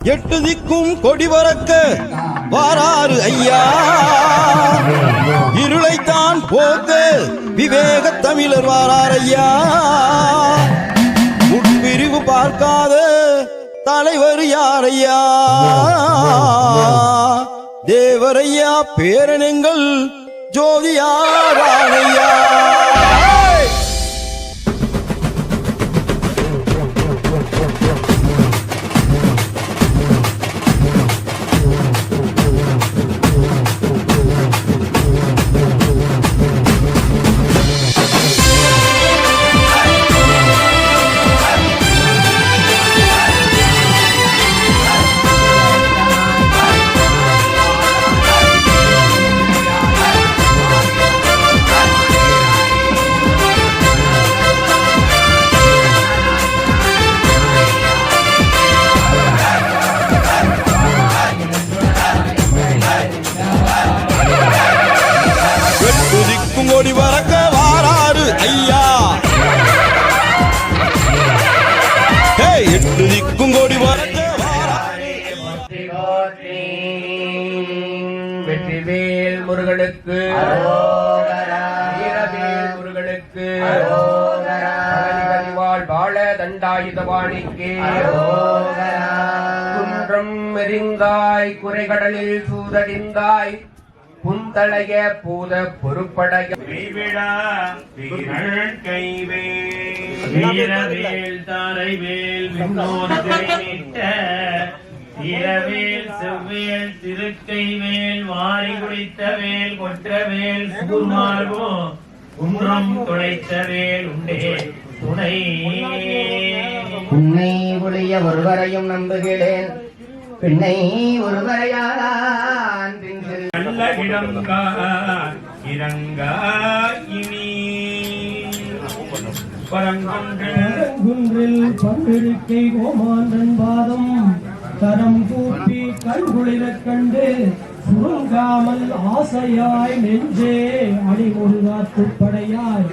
எட்டு திக்கும் கொடி பறக்க வாராறு ஐயா. இருளைத்தான் போக்கு விவேக தமிழர் வாரார் ஐயா. உட்பிரிவு பார்க்காத தலைவர் யாரையா தேவரையா பேரனெங்கள் ஜோதியாரானையா முருகனுக்கு. வீரவேல் முருகனுக்கு. பழனிபதிவாள் வாழ தண்டாயுதபாணிக்கு. குன்றம் எறிந்தாய் குறைகடலில் சூதறிந்தாய் புந்தளைய பூத பொறுப்படைய. கைவேல். வீரவேல் தாரைவேல் வீரவேல் செவ்வேல் திருக்கைவேல் மாறி குடித்த வேல் கொற்றவேல் சூர்மார்போ குன்றம் துளைத்த வேல் உண்டே. துணை உன்னை ஒழிய ஒருவரையும் நம்புகிறேன். பின்னை ஒருவரையான் பின்பு நல்ல இடங்கா இறங்கா இனி. பரங்குன்றில் குன்றில் பன்னிருக்கை கோமாந்தன் பாதம். கரம் கூப்பி கண்குளிர கண்டு சுருங்காமல் ஆசையாய் நெஞ்சே அடிமுருகாத்துப் படையாய்.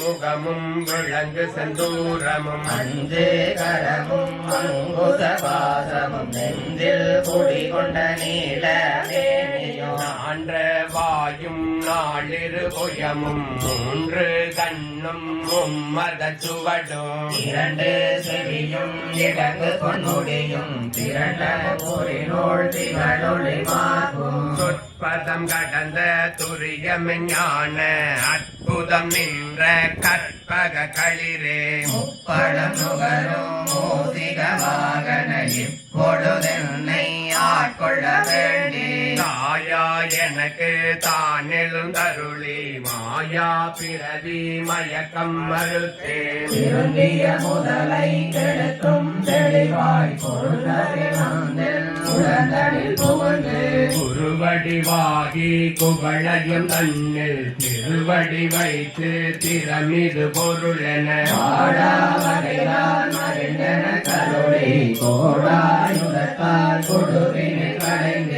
முகமும் விளங்கு செந்தூரமும். அஞ்சே கரமும் அங்குத பாசமும் நெஞ்சில் குடி கொண்ட நீல ஆன்ற வாயும் நாளிரு புயமும் மூன்று கண்ணும் மும்மத சுவடும். இரண்டு செவியும் இலங்கு பொன்முடியும் திரண்ட போரினோள் திகழொளி மாகும். சொற்பதம் கடந்த துரியம் அற்பு அற்புதம் நின்ற கற்பக களிரே முப்படம் நுகரும் மோதிக வாகன இப்பொழுதென்னை ஆட்கொள்ள வேண்டி. தாயா எனக்கு தான் எழுந்தருளி மாயா பிறவி மயக்கம் மறுத்தே. திருந்திய முதலை கெடுக்கும் தெளிவாய் புகுந்து குருவடிவாகி குவளையும் தன்னில் திருவடி வைத்து திறமிது பொருளென. கருளை கோடாயுதத்தால் கொடுவினை கடைந்தே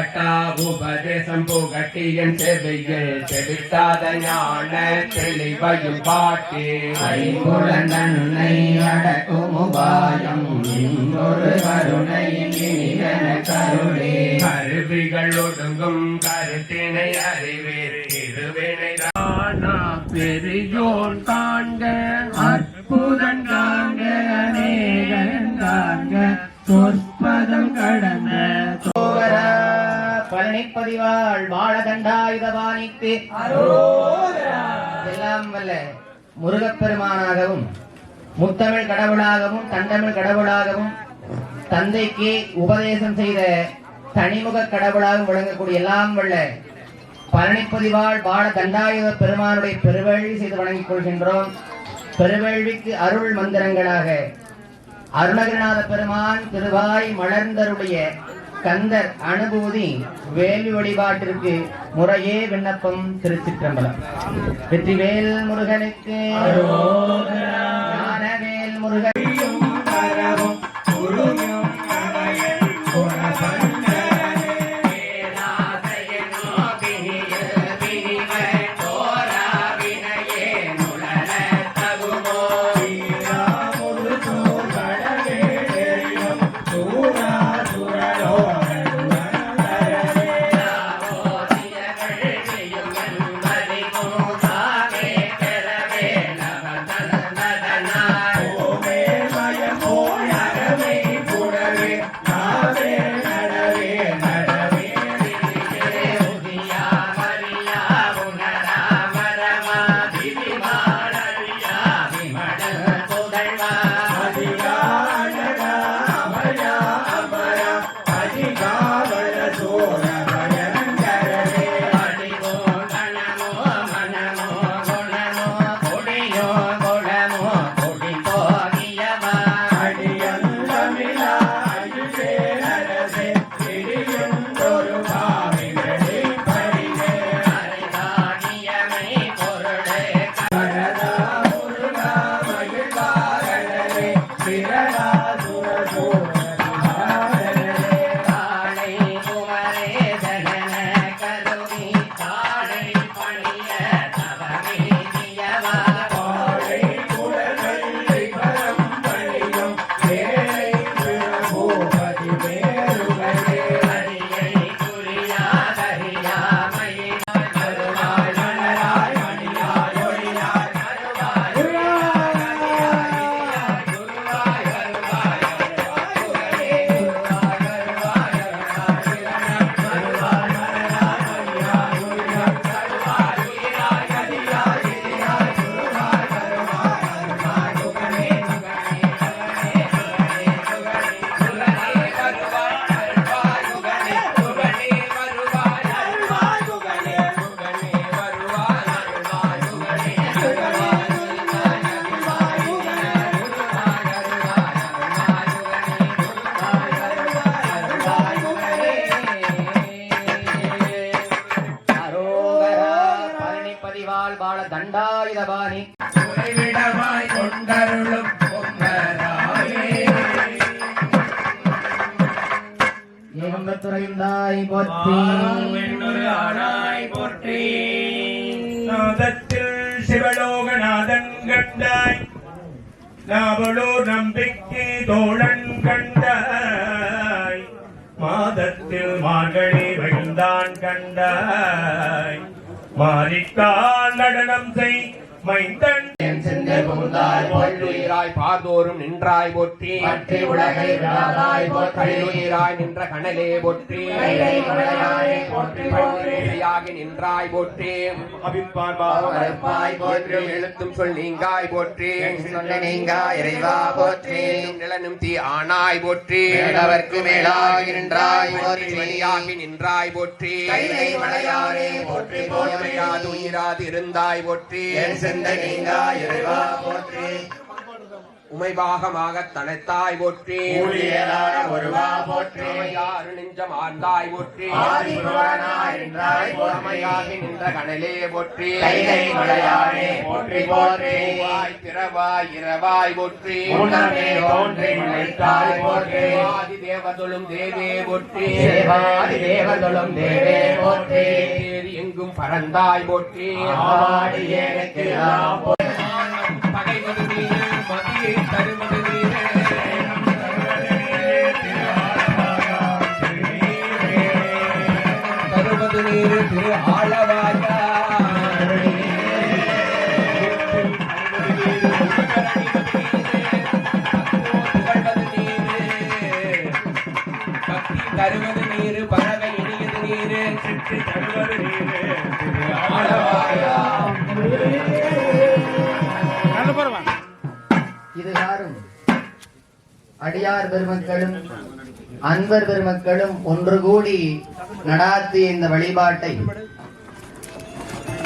உபட்டா உபதேசம் புகட்டியன் செவியில் செவிட்டாத ஞான தெளிவையும் பாட்டி. ஐம்புலன் நன்னை அடக்கும் உபாயம் இன்னொரு கருணையின் இனியன கருளே. கருவிகள் ஒடுங்கும் கருத்தினை அறிவீர். இருவினை தானா பெரியோன் காண்க அற்புதம் காண்க அநேகன் காண்க சொற்பதம் கடந்த பழனிப்பதிவாள் வாழதண்டாயுதபாணிக்கு எல்லாம் வல்ல முருகப்பெருமானாகவும் முத்தமிழ் கடவுளாகவும் தண்டமிழ் கடவுளாகவும் தந்தைக்கு உபதேசம் செய்த தனிமுக கடவுளாகவும் விளங்கக்கூடிய எல்லாம் வல்ல பழனிப்பதிவாள் பாட தண்டாயுத பெருமானுடைய பெருவேள்வி செய்து வணங்கிக் கொள்கின்றோம். பெருவேள்விக்கு அருள் மந்திரங்களாக அருணகிரிநாத பெருமான் திருவாய் மலர்ந்தருடைய கந்தர் அனுபூதி வேள்வி வழிபாட்டிற்கு முறையே விண்ணப்பம் திருச்சிற்றம்பலம். வெற்றிவேல் முருகனுக்கு. தண்டாயுதபாணி உறைவிடமாய் கொண்டருளும் ஏகம்பத்துறைந்தாய் போற்றி. வெண்ணொரு ஆனாய் போற்றி. நாதத்தில் சிவலோகநாதன் கண்டாய். நாவலூர் நம்பிக்கை தோழன் கண்டாய். மாதத்தில் மார்கழி மகிழ்ந்தான் கண்டாய். மாறிக்கால் நடனம் செய். மைந்தன் பார்தோறும் நின்றாய் போற்றி. பற்றி உலகை விழாதாய் கல்லுயிராய் நின்ற கனலே போற்றி. நின்றாய் போற்றி. போற்றி. எழுத்தும் சொல் நீங்காய் போற்றி. நீங்கா இறைவா போற்றி. நிலனும் தீ ஆனாய் போற்றி. மேலவர்க்கு மேலாகி நின்றாய் போற்றி நின்றாய் போற்றி. போற்றி இருந்தாய் போற்றி. நீங்கா இறைவா போற்றி. உமைபாகமாக தனத்தாய் போற்றி. ஊழியலான ஒருவா போற்றி. யாரு நெஞ்சம் போற்றி. போற்றி. அமையாகி நின்ற கனலே போற்றி. கைலை மலையானே போற்றி போற்றி. வாய் திறவாய் இரவாய் போற்றி. தோன்றி போற்றி. ஆதி தேவதொழும் தேவே போற்றி. தேவாதி தேவர்களும் தேவே போற்றி. எங்கும் பறந்தாய் போற்றி. பகைவது நீரு மதியை தருவது நீரு தருவது நீரு திரு ஆளவாயா தருவது நீரு. பறவை இனியது நீரு. தருவது நீரு பெருமக்களும் அன்பர் பெருமக்களும் ஒன்று கூடி நடாத்திய இந்த வழிபாட்டை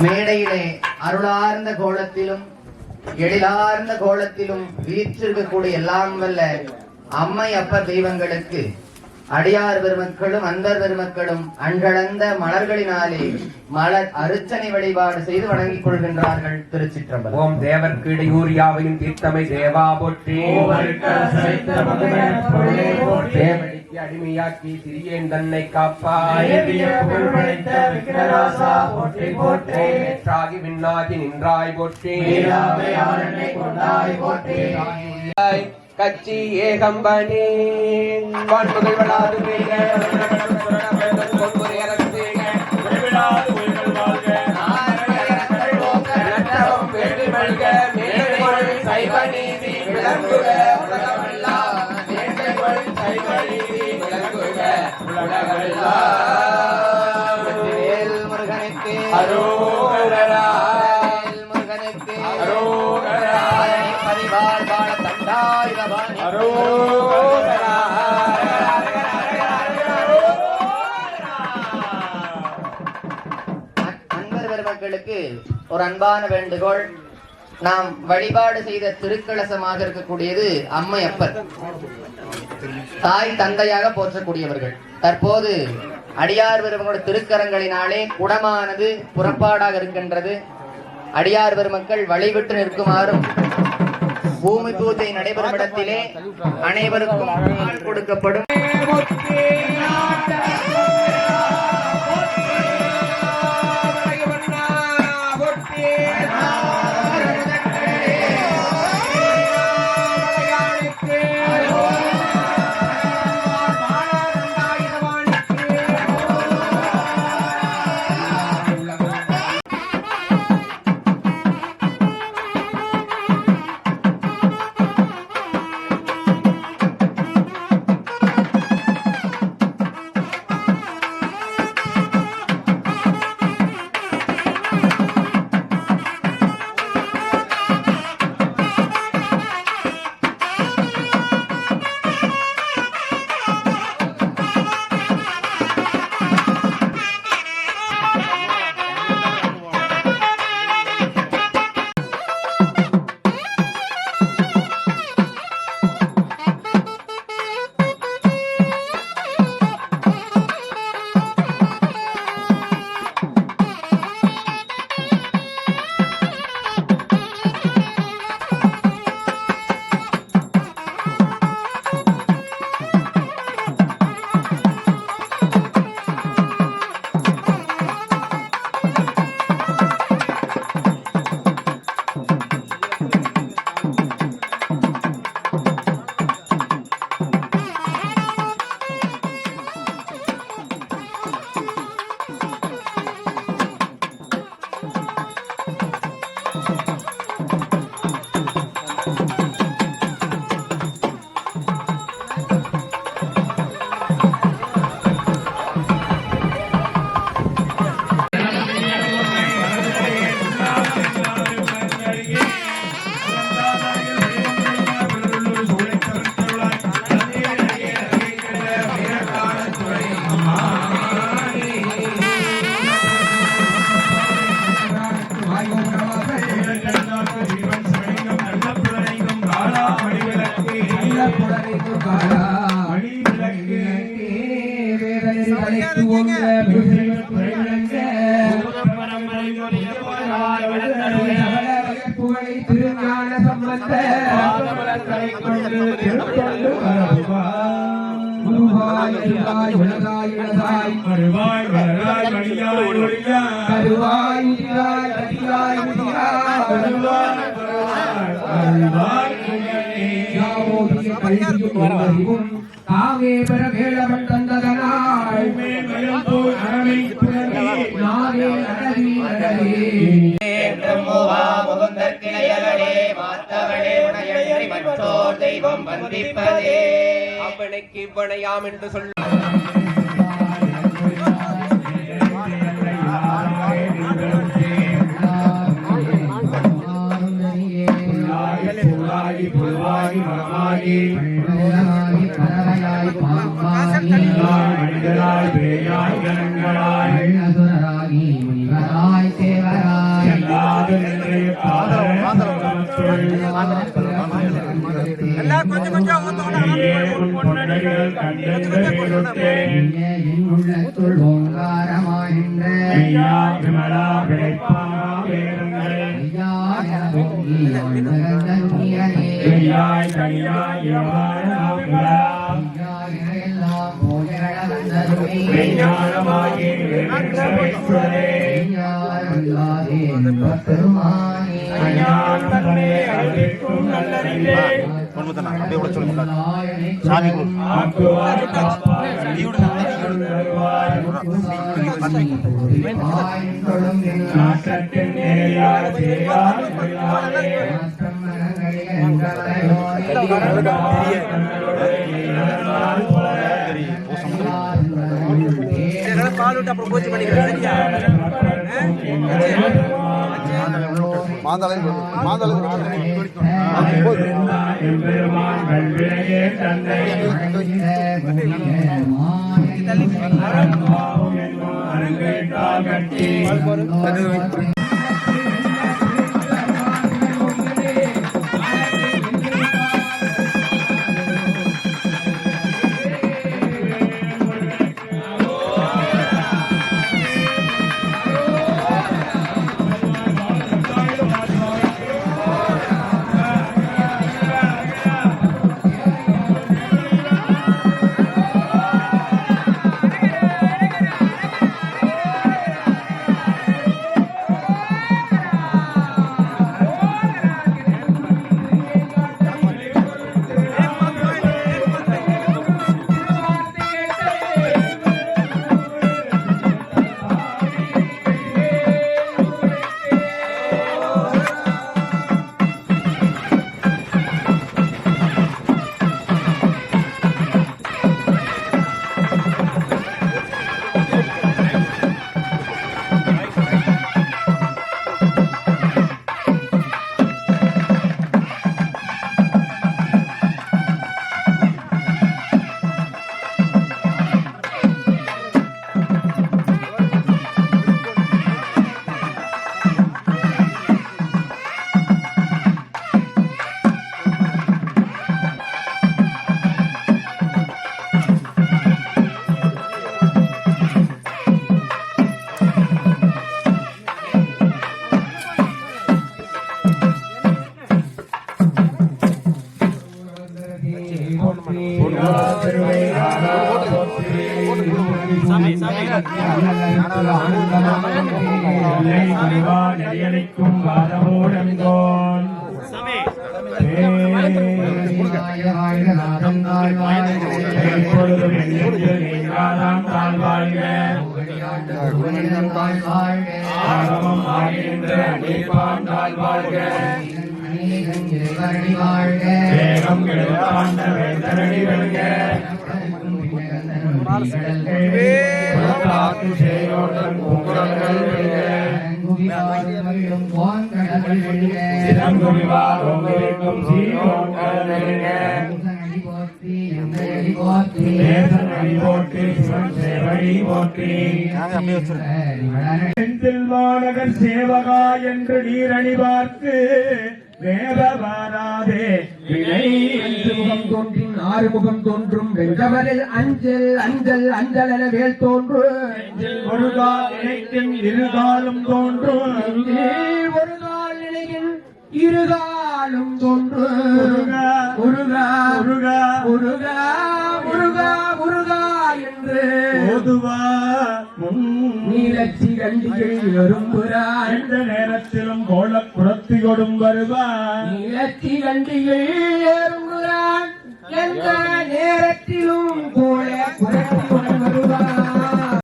மேடையிலே அருளார்ந்த கோலத்திலும் எழிலார்ந்த கோலத்திலும் வீற்றிருக்கக்கூடிய எல்லாம் வல்ல அம்மை அப்ப தெய்வங்களுக்கு அடியார் பெருமக்களும் அன்பர் பெருமக்களும் அன்கலந்த மலர்களினாலே மலர் அருச்சனை வழிபாடு செய்து வணங்கிக் கொள்கின்றார்கள் திருச்சிற்றம்பலம். ஓம் தேவர்க்கு இடையூர் யாவையும் தீர்த்தமை தேவா போற்றி. அடிமையாக்கி சிறியேன் தன்னை காப்பாய். ஏற்றாகி விண்ணாகி நின்றாய் போற்றி. கச்சி ஏகம்பனே வான்முதல் வளாது விழாது சைவ நீதி விளங்குக. ஒரு அன்பான வேண்டுகோள். நாம் வழிபாடு செய்த திருக்கலசமாக இருக்கக்கூடியது அம்மை அப்பர் தாய் தந்தையாக போற்றக்கூடியவர்கள். தற்போது அடியார் பெருமக்களோட திருக்கரங்களினாலே குடமானது புறப்பாடாக இருக்கின்றது. அடியார் பெருமக்கள் வழிவிட்டு நிற்குமாறும் பூமி பூஜை நடைபெறும் இடத்திலே அனைவருக்கும் கொடுக்கப்படும். உதிராய் அருள்வாய் பெற வேளவன் தந்ததனாய் அழகி அழகே தெய்வம் வந்திப்பதே அவனுக்கு என்று சொல்ல புல்வாகி மரமாகி எல்லாய் மனிதராய் பேயாய் கணங்களாய் எல்லாது நின்று பாதரத்துள் நீயே உன் பொன்னடிகள் கண்டென்ற வேலுட்டே. ஐயா விமலா விளைப்பாரா வேறுங்கள் ஐயாய் கனியாய் இவாழாங்களா தனியாய் தனியாய் அஞ்ஞானம் தன்னை நல்லறிவே. நாட்டத்தின் தேயார் கொள்ளாதே எம்பெருமான்கள் விளையே தந்தை அறம்பாவும் என்னும் அரங்கேற்றால் கட்டி நெறியளிக்கும் வாதமோடங்கோன் எப்பொழுதும் செந்தில் வானகர் சேவகா என்று நீரணி பார்த்து வேத வாராதே வினை முகம் தோன்றின் ஆறுமுகம் தோன்றும். வெஞ்சவரில் அஞ்சல் அஞ்சல் அஞ்சல் என வேல் தோன்று ஒரு கால் நினைக்கும் இருகாலும் தோன்றும். ஒரு கால் நிலையில் இருகாலும் தோன்று முருகா, முருகா முருகா முருகா முருகா முருகா என்று. ஓதுவா முன் நீலச்சி கண்டிகள் எறும்புறான் எந்த நேரத்திலும் கோல புறத்தி கொடும் வருவான் நீலச்சி கண்டிகள் எறும்புறான் எந்த நேரத்திலும் போல குரத்தி வருவான்